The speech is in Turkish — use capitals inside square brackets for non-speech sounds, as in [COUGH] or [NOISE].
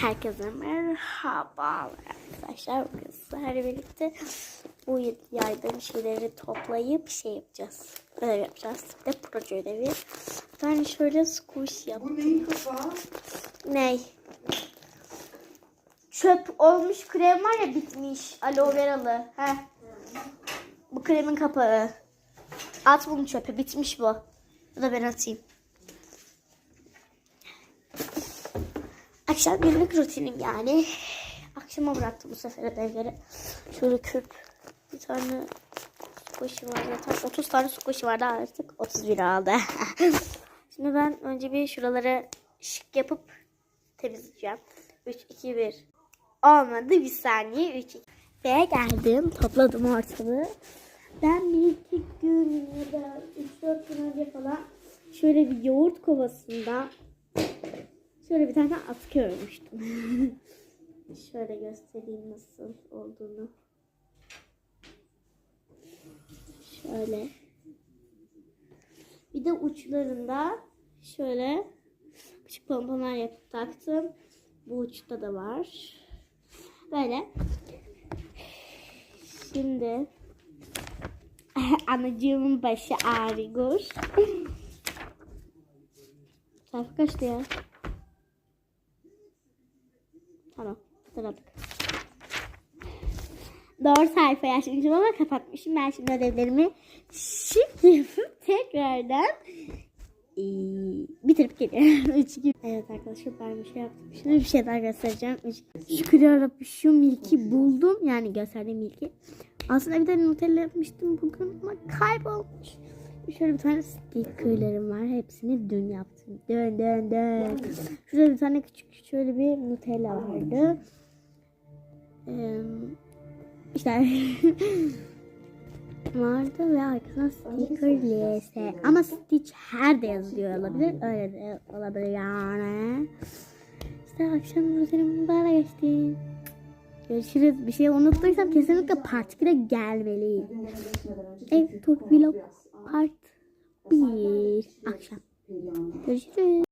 Herkese merhaba arkadaşlar. Bugün sizlerle birlikte bu yaydığım şeyleri toplayıp şey yapacağız. Ödev yapacağız. Bir de proje ödevi. Ben şöyle squish yap. Bu neyin kapağı? Ney? Çöp olmuş krem var ya bitmiş. Aloe veralı. Heh. Bu kremin kapağı. At bunu çöpe. Bitmiş bu. Bu da ben atayım. Akşam günlük rutinim yani. Akşama bıraktım bu sefer ödevleri. Şöyle küp. Bir tane squishy var zaten. 30 tane squishy vardı artık. 31 aldı. [LAUGHS] Şimdi ben önce bir şuraları şık yapıp temizleyeceğim. 3, 2, 1. Olmadı bir saniye. 3, 2. Ve geldim. Topladım ortalığı. Ben bir iki gün ya da 3-4 gün önce falan şöyle bir yoğurt kovasında şöyle bir tane atkı örmüştüm. [LAUGHS] şöyle göstereyim nasıl olduğunu. Şöyle. Bir de uçlarında şöyle küçük pomponlar yapıp taktım. Bu uçta da var. Böyle. Şimdi [LAUGHS] anacığımın başı ağrıyor. [LAUGHS] Sayfa kaçtı ya? Tamam. Hatırladık. Doğru sayfayı açmışım ama kapatmışım. Ben şimdi ödevlerimi şimdi [LAUGHS] tekrardan ee, bitirip geliyorum. [LAUGHS] Üç gün. Evet arkadaşlar ben bir şey yaptım. Şimdi bir şey daha göstereceğim. Şükür yarabbim şu milki buldum. Yani gösterdiğim milki. Aslında bir de Nutella yapmıştım bugün ama kaybolmuş. Şöyle bir tane stickerlerim var. Hepsini dün yaptım. Dön dön dön. Şurada bir tane küçük şöyle bir Nutella vardı. Ee, işte [LAUGHS] vardı ve arkasına sticker LS. Ama Stitch her de yazılıyor olabilir. Öyle de olabilir yani. İşte akşam rutinim böyle geçti. Görüşürüz. Bir şey unuttuysam kesinlikle part 2'de gelmeliyim. Ev tur vlog part 1 akşam. Görüşürüz.